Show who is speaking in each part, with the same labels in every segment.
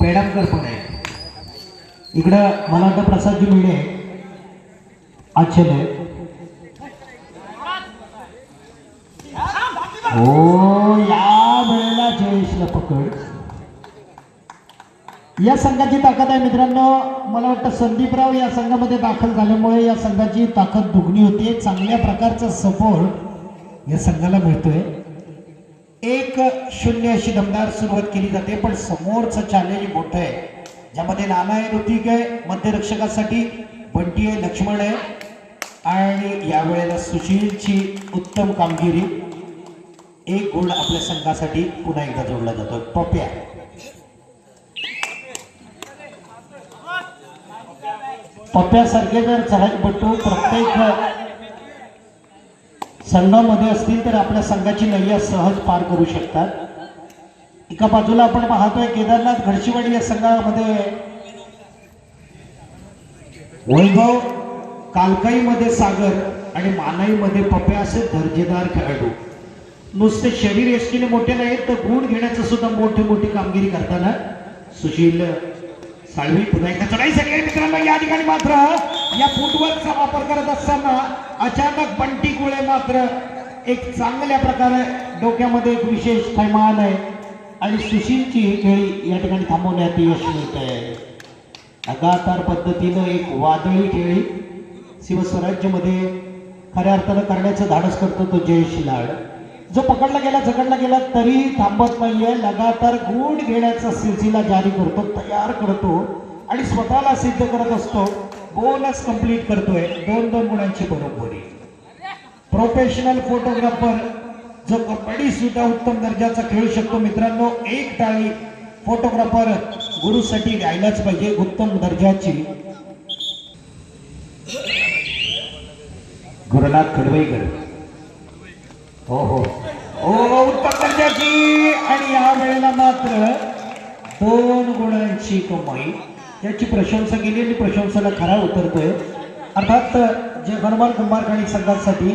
Speaker 1: पेडामकर पण आहे इकडं मला वाटतं प्रसादजी मिळे आच्छादय हो या वेळेला जयेशला पकड. या संघाची ताकद आहे मित्रांनो. मला वाटतं संदीपराव या संघामध्ये दाखल झाल्यामुळे या संघाची ताकद दुगणी होते. चांगल्या प्रकारचा सपोर्ट या संघाला मिळतोय. एक शून्य अशी दमदार सुरुवात केली जाते पण समोरचं चॅलेंज मोठं आहे. ज्यामध्ये नाना आहे ऋतिक आहे मध्यरक्षकासाठी बंटी आहे लक्ष्मण आहे आणि यावेळेला सुशीलची उत्तम कामगिरी. एक गोल आपल्या संघासाठी पुन्हा एकदा जोडला जातो पप्या. पप्यासारखे जर चहापट्टू प्रत्येक संघामध्ये असतील तर आपल्या संघाची नय्या सहज पार करू शकतात. एका बाजूला आपण पाहतोय केदारनाथ घडशीवाडी या संघामध्ये वैभव कालकाईमध्ये सागर आणि मानाईमध्ये पप्या असे दर्जेदार खेळाडू. नुसते शरीर यष्टीने मोठे नाहीत तर गुण घेण्याचं सुद्धा मोठी मोठी कामगिरी करताना सुशील साळवी पुन्हा एकदा चढाईसाठी आहे मित्रांनो या ठिकाणी मात्र या फुटवर्कचा वापर करत असताना अचानक बंटी कुळे मात्र एक चांगल्या प्रकारे डोक्यामध्ये एक विशेष थैमान आहे आणि सुशीलची ही खेळी या ठिकाणी थांबवण्यात यश मिळत आहे लगातार पद्धतीनं एक वादळी खेळी शिवस्वराज्यमध्ये खऱ्या अर्थानं करण्याचं धाडस करतो तो जयेश लाड जो पकडला गेला झकडला गेला तरी थांबत नाहीये. लगातार गुण घेण्याचा सिलसिला जारी करतो तयार करतो आणि स्वतःला सिद्ध करत असतो. गोलच कंप्लीट करतोय. दोन दोन गुणांची बरोबरी. प्रोफेशनल फोटोग्राफर जो कबड्डी सुद्धा उत्तम दर्जाचा खेळू शकतो मित्रांनो एक टाळी फोटोग्राफर गुरुसाठी द्यायलाच पाहिजे उत्तम दर्जाची. गुरुनाथ खडवेकर हो, हो. हो हो उत्तम दर्जाची. आणि या वेळेला मात्र दोन गुणांची कमाई. याची प्रशंसा केली आणि प्रशंसाला खरा उतरतोय. अर्थात जे हनुमान कुंभारकाणी संघासाठी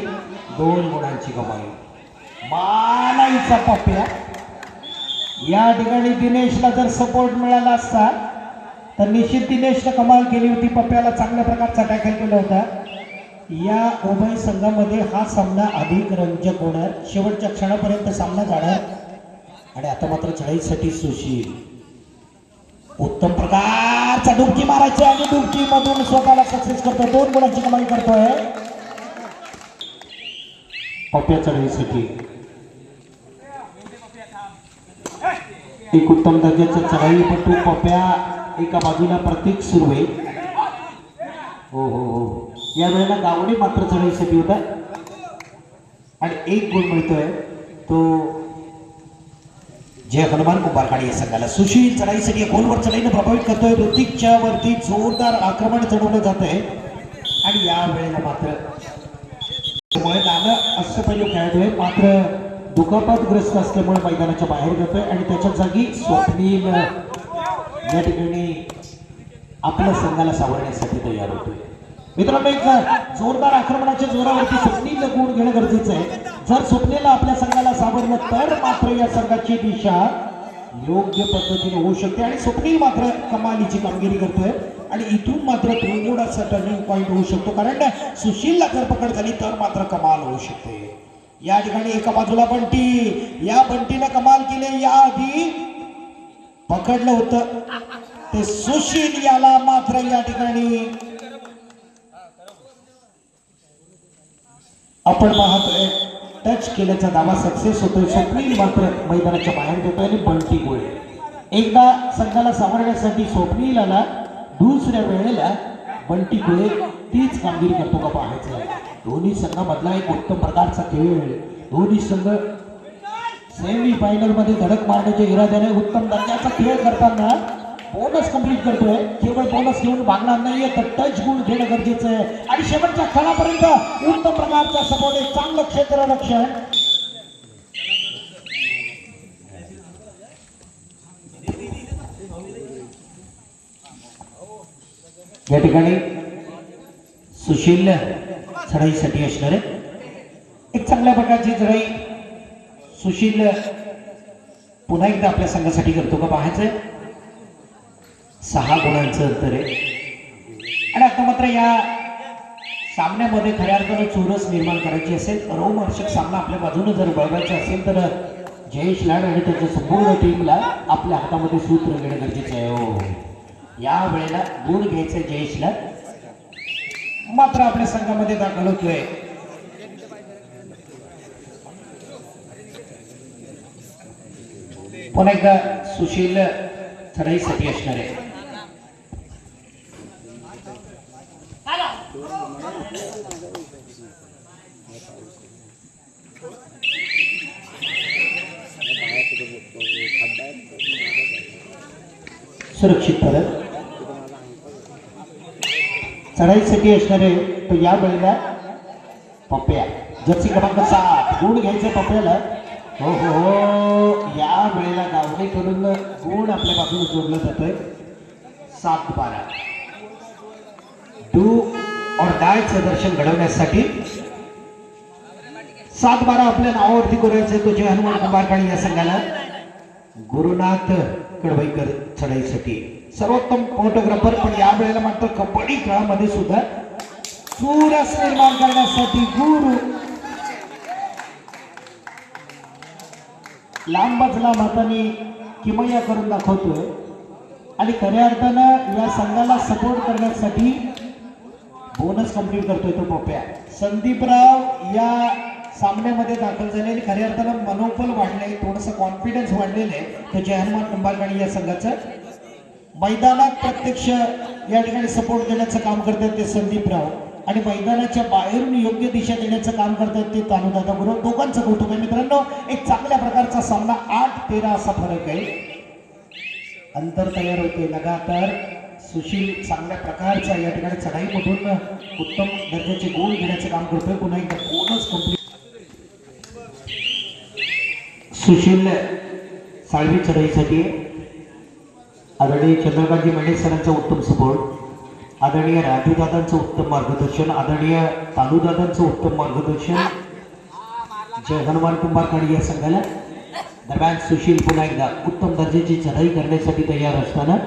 Speaker 1: दोन गुणांची कमाई. मानाईचा पप्प्या या ठिकाणी दिनेशला जर सपोर्ट मिळाला असता तर निश्चित दिनेशनं कमाल केली होती. पप्प्याला चांगल्या प्रकारचा टॅकल केला होता. या उभय संघामध्ये हा सामना अधिक रंजक होणार. शेवटच्या क्षणापर्यंत सामना जाणार. आणि आता मात्र चढाईसाठी सुशील. उत्तम प्रकार! अच्छा डुबकी मारायची आणि डुबकी मधून स्वतःला सक्सेस करतोय. दोन गुणांची कमाई करतोय. पप्प्या चढाईसाठी एक उत्तम दर्जाचा चढाईपटू पप्प्या एका बाजूला प्रतीक सुरवे. हो हो हो. या वेळेला गावडे मात्र चढाईसाठी होता. आणि एक गुण मिळतोय तो जय हनुमान कुंभारखाडी या संघाला सुशील चढाईसाठी गोलवर चढाईनं प्रभावित करतोय. ऋतिकच्या वरती जोरदार आक्रमण चढवलं जात आहे आणि या वेळेला मात्र त्यामुळे नाणं असं पहिले खेळाडू आहे मात्र दुखापतग्रस्त असल्यामुळे मैदानाच्या बाहेर जातोय. आणि त्याच्या जागी स्वप्नील या ठिकाणी आपल्या संघाला सावरण्यासाठी तयार होतोय. मित्रांनो एक जोरदार आक्रमणाच्या जोरावरती स्वप्नील गुण घेणं गरजेचं आहे. जर स्वप्नेला आपल्या संघाला सावरलं तर मात्र या संघाची दिशा योग्य पद्धतीने होऊ शकते आणि स्वप्नील मात्र कमालीची कामगिरी करतोय. आणि इथून मात्र त्रिमोडाचा टर्निंग पॉईंट होऊ शकतो. कारण सुशीलला जर पकड झाली तर मात्र कमाल होऊ शकते. या ठिकाणी एका बाजूला बंटी. या बंटीनं कमाल केले. याआधी पकडलं होतं. ते सुशील याला मात्र या ठिकाणी आपण पाहतोय. टच केल्याचा दावा सक्सेस होतोय. स्वप्नील मात्र मैदानाच्या बाहेर घेतोय आणि बंटी गोळे. एकदा संघाला सावरण्यासाठी स्वप्नील आला दुसऱ्या वेळेला बंटी गोळे तीच कामगिरी करतो का पाहायचं? दोन्ही संघामधला एक उत्तम प्रकारचा खेळ. दोन्ही संघ सेमी फायनलमध्ये धडक मारण्याच्या इराद्याने उत्तम दर्जाचा खेळ करताना बोनस कंप्लीट करतोय. केवळ बोनस घेऊन भागणार नाहीये तर टच गुण घेणं गरजेचं आहे. आणि शेवटच्या क्षणापर्यंत उत्तम प्रकारचा सपोर्ट एक चांगलं क्षेत्ररक्षण या ठिकाणी सुशील चढाईसाठी असणार आहे. एक चांगल्या प्रकारची चढाई सुशील पुन्हा एकदा आपल्या संघासाठी करतो का पाहायचंय. सहा गुणांचं अंतर आहे. आणि आता मात्र या सामन्यामध्ये खऱ्या अर्थानं चोरस निर्माण करायची असेल रोमहर्षक सामना आपल्या बाजूने जर बळवायचा असेल तर जयेश लाड आणि त्याच्या संपूर्ण टीमला आपल्या हातामध्ये सूत्र घेणं गरजेचं आहे. हो. या वेळेला गुण घ्यायचे जयेशला मात्र आपल्या संघामध्ये दाखल होतोय. पुन्हा एकदा सुशील चढाईसाठी असणार आहे. सुरक्षित परत. चढाईसाठी असणारे तो या वेळेला पप्प्या जर्सी क्रमांक सात. गुण घ्यायचं पप्याला. हो हो हो. या वेळेला गावडेकडून गुण आपल्या जोडलं जातोय. सात बारा. डू और डायचं दर्शन घडवण्यासाठी सात बारा आपल्या नावावरती करायचं तो जे हनुमान कुंभारकाणी या संघाला. गुरुनाथ कडवईकर चढाईसाठी सर्वोत्तम फोटोग्राफर. पण या वेळेला मात्र कबड्डी खेळामध्ये सुद्धा चुरस निर्माण करण्यासाठी गुरु. लांबच लांब हाताने किमया करून दाखवतोय. आणि खऱ्या अर्थानं या संघाला सपोर्ट करण्यासाठी बोनस कंप्लीट करतोय तो पोप्या. संदीपराव या सामन्यामध्ये दाखल झाले आणि खऱ्या अर्थानं मनोबल वाढलंय थोडंसं कॉन्फिडन्स वाढलेलं आहे. त्याचे हनुमान कुंभारकाणी या संघाचं. मैदानात प्रत्यक्ष या ठिकाणी सपोर्ट देण्याचं काम करतात ते संदीपराव आणि मैदानाच्या बाहेरून योग्य दिशा देण्याचं काम करतात ते तानुदादा गुरु. दोघांचं कौतुक आहे मित्रांनो. एक चांगल्या प्रकारचा सामना आठ तेरा असा फरक आहे. अंतर तयार होते लगातार. सुशील चांगल्या प्रकारचा या ठिकाणी चढाईमधून उत्तम दर्जाचे गोल घेण्याचं काम करतोय. पुन्हा एकदा गोलच कंप्लीट सुशील साळवी चढाईसाठी आदरणीय चंद्रकांतजी मेंढे सरांचा उत्तम सपोर्ट आदरणीय राजूदादांचं उत्तम मार्गदर्शन आदरणीय तालुदादांचं उत्तम मार्गदर्शन जय हनुमान कुंभारकाडी या संघाला. दरम्यान सुशील पुन्हा एकदा उत्तम दर्जाची चढाई करण्यासाठी तयार असताना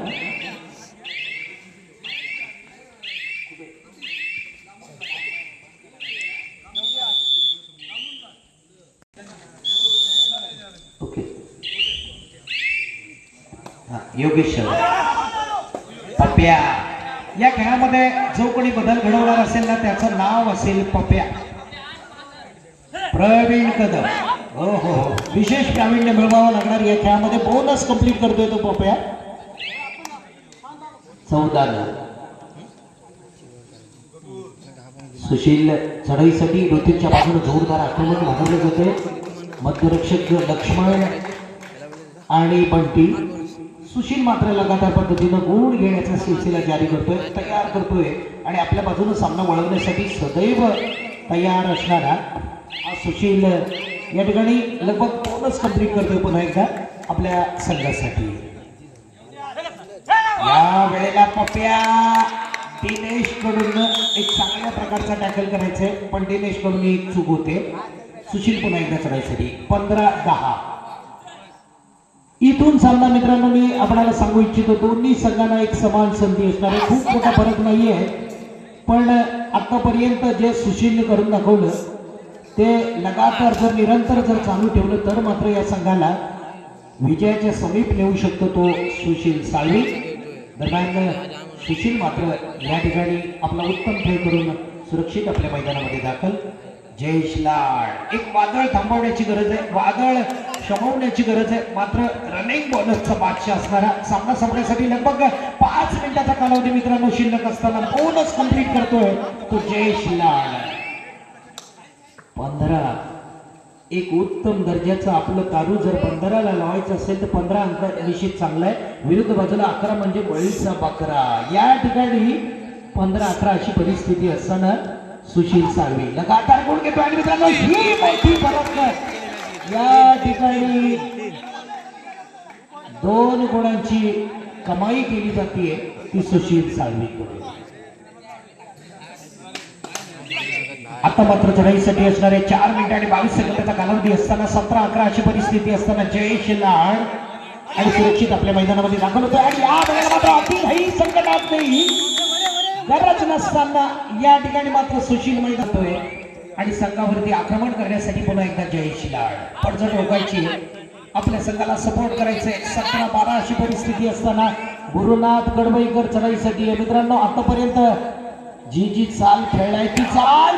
Speaker 1: योगेश्वर पप्या. या खेळामध्ये जो कोणी बदल घडवणार असेल ना त्याचं नाव असेल पप्या. प्रवीण कदम. हो हो हो. विशेष प्रावीण्य मिळवावं लागणार या खेळामध्ये. बोनस कंप्लीट करतोय तो पप्या. चौदा सुशील चढाईसाठी ऋतूच्या बाजूने जोरदार आक्रमण घडवले जाते. मध्यरक्षक लक्ष्मण आणि बंटी. सुशील मात्र लगातार पद्धतीनं गुण घेण्याचा सिलसिला जारी करतोय तयार करतोय आणि आपल्या बाजूने सामना वळवण्यासाठी सदैव तयार असणारा हा सुशील या ठिकाणी लगभग दोनच कंप्लीट करतोय पुन्हा एकदा आपल्या संघासाठी. या वेळेला पप्या दिनेशकडून एक चांगल्या प्रकारचा टॅकल करायचंय पण दिनेशकडून एक चूक होते. सुशील पुन्हा एकदा चढायसाठी पंधरा दहा. इथून सामना मित्रांनो मी आपल्याला सांगू इच्छितो दोन्ही संघांना एक समान संधी असणार आहे. खूप मोठा फरक नाहीये. पण आतापर्यंत जे सुशीलने करून दाखवलं ते लगातार जर निरंतर जर चालू ठेवलं तर मात्र या संघाला विजयाच्या समीप नेऊ शकतो तो सुशील साळवी. दरम्यान सुशील मात्र या ठिकाणी आपला उत्तम खेळ करून सुरक्षित आपल्या मैदानामध्ये दाखल. जयेश लाड एक वादळ थांबवण्याची गरज आहे. वादळ शमवण्याची गरज आहे. मात्र रनिंग बॉलरचा बादशाह असणारा सामना संपण्यासाठी लगभग पाच मिनिटाचा कालावधी मित्रांनो शिल्लक असताना बोनस कंप्लीट करतोय तो जयेश लाड पंधरा. एक उत्तम दर्जाचं आपलं तारू जर पंधराला लावायचं असेल तर पंधरा अंक निश्चित चांगला आहे. विरुद्ध बाजूला अकरा म्हणजे बळीचा बकरा. या ठिकाणी पंधरा अकरा अशी परिस्थिती असताना सुशील साळवी. लगातार गुण घेतो आणि मित्रांनो. ही मोठी फरक या ठिकाणी दोन गुणांची कमाई केली जाते ती सुशील साळवी आता मात्र चढाईसाठी असणारे चार मिनिट आणि बावीस सेकंदाचा कालावधी असताना सतरा अकरा अशी परिस्थिती असताना जयेश लाड आणि सुरक्षित आपल्या मैदानामध्ये दाखल होतोय. आणि या वेळेला मात्र अतिही संकटात नाही. गरज नसताना या ठिकाणी मात्र सुशील मैदान होतोय. आणि संघावरती आक्रमण करण्यासाठी पुन्हा एकदा जयेश लाड पडझड आपल्या संघाला सपोर्ट करायचंय. सतरा बारा अशी परिस्थिती असताना गुरुनाथ कडवईकर चढाईसाठी. मित्रांनो आतापर्यंत जी जी चाल खेळलाय ती चाल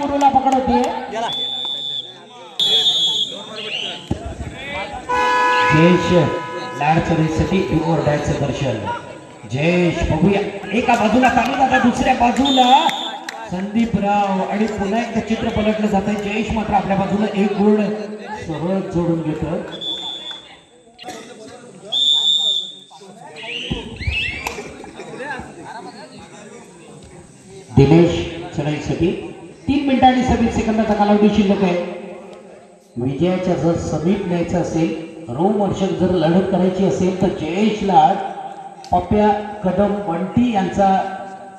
Speaker 1: गुरुला पकड होते जयेश लाड चढाईसाठी दर्शन. जयेश बघूया. एका बाजूला चालू जाता दुसऱ्या बाजूला संदीप राव आणि पुन्हा एकदा चित्र पलटलं जात आहे जयेश मात्र आपल्या बाजूला एक गुण सहज जोडून घेत दिनेश चढाईसाठी तीन मिनिटं आणि सव्वीस सेकंदाचा कालावधी शिल्लक आहे. विजयाच्या जर समीप न्यायचं असेल रोमवर्षक जर लढत करायची असेल तर जयेशला लाड पप्या कदम बंटी यांचा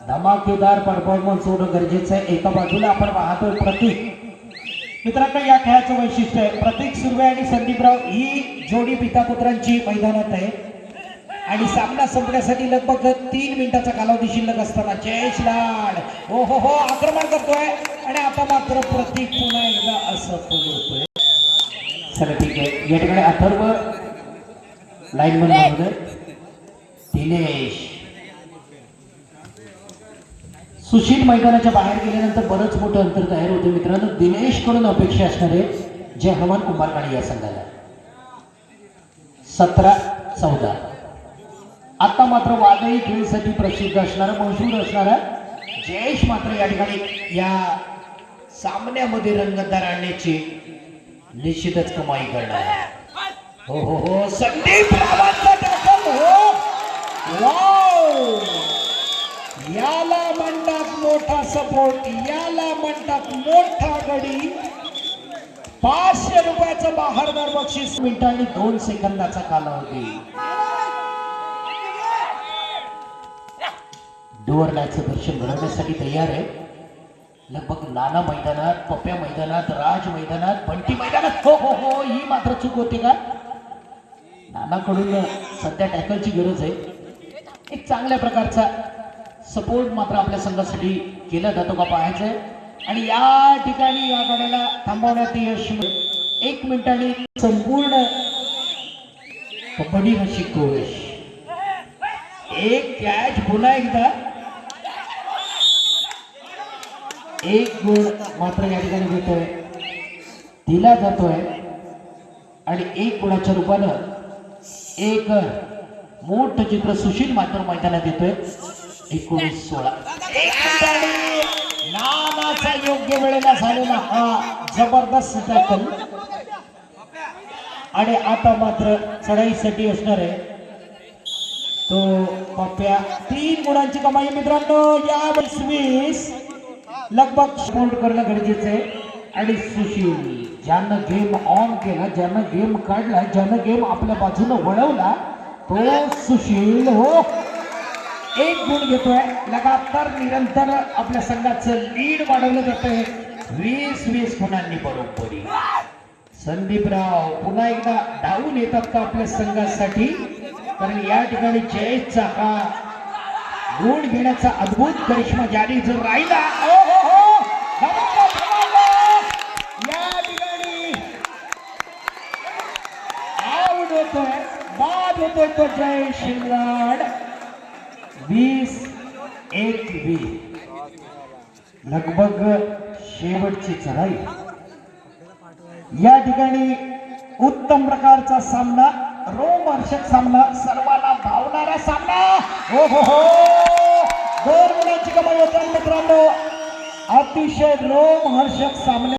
Speaker 1: धमाकेदार परफॉर्मन्स होणं गरजेचं आहे. एका बाजूला आपण पाहतोय प्रतीक. मित्रांनो या खेळाचं वैशिष्ट्य आहे. प्रतीक सुर्वे आणि संदीपराव ही जोडी पितापुत्रांची मैदानात आहे. आणि सामना संपण्यासाठी लगभग तीन मिनिटाचा कालावधी शिल्लक असताना जयेश लाड. हो हो हो आक्रमण करतोय. आणि आता मात्र प्रतीक पुन्हा एकदा असफल होतोय चला ठीक आहे. या ठिकाणी अथर्व लाईन महोदय दिनेश. सुशील मैदानाच्या बाहेर गेल्यानंतर बरंच मोठं अंतर तयार होते मित्रांनो. दिनेशकडून अपेक्षा असणारे आहे जय हवान कुंभारकाणी या संघाला. सतरा चौदा. आता मात्र वादळी खेळीसाठी प्रसिद्ध असणारा मशहूर असणारा जयेश मात्र या ठिकाणी या सामन्यामध्ये रंगतदार आणण्याची निश्चितच कमाई करणार हो हो हो. संदीप रावांचा हो वाव याला म्हणतात मोठा सपोर्ट याला म्हणतात मोठा गडी. पाचशे रुपयाचं बहारदार बक्षीस. मिनिट आणि दोन सेकंदाचा कालावधी. डोअर मॅचचं दर्शन घडवण्यासाठी तयार आहे. लगभग नाना मैदानात पप्या मैदानात राज मैदानात बंटी मैदानात. हो हो हो ही मात्र चूक होते का? नानाकडून सध्या टॅकलची गरज आहे. एक चांगल्या प्रकारचा सपोर्ट मात्र आपल्या संघासाठी केला जातो का पाहायचं आणि या ठिकाणी या गाड्याला थांबवण्यात यश एक मिनिटाने संपूर्ण कबड्डी नशी कोश एक कॅच पुन्हा एकदा. एक गुण मात्र या ठिकाणी देतोय दिला जातोय. आणि एक गुणाच्या रूपानं एक मोठं चित्र सुशील मात्र मैदानात येतोय. एकोणीस सोळा. नानाचा योग्य वेळेला झालेला हा जबरदस्त टॅकल आणि आता मात्र चढाईसाठी असणार आहे. तो पप्प्या तीन गुणांची कमाई मित्रांनो. या वीस लगभग स्पोर्ट करणं गरजेचं आहे. आणि सुशील ज्यानं गेम ऑन केला ज्यानं गेम काढला ज्यानं गेम आपल्या बाजूनं वळवला तो सुशील हो. एक गुण घेतोय. लगातार निरंतर आपल्या संघाचं लीड वाढवलं जातंय. वीस वीस गुणांनी बरोबरी संदीपराव पुन्हा एकदा धावून येतात का आपल्या संघासाठी? कारण या ठिकाणी जयेशचा हा गुण घेण्याचा अद्भुत करिश्मा जारी जर राहिला हो, हो, हो. या ठिकाणी आवड होतोय. बाद तो जय शिंगाड वीस एक लगभग शेवटची चढाई. या ठिकाणी उत्तम प्रकारचा सामना रोमहर्षक सामना सर्वांना भावणारा सामना. हो हो हो. दोन मुलांची कमाई होतात मित्रांनो. अतिशय रोमहर्षक सामने.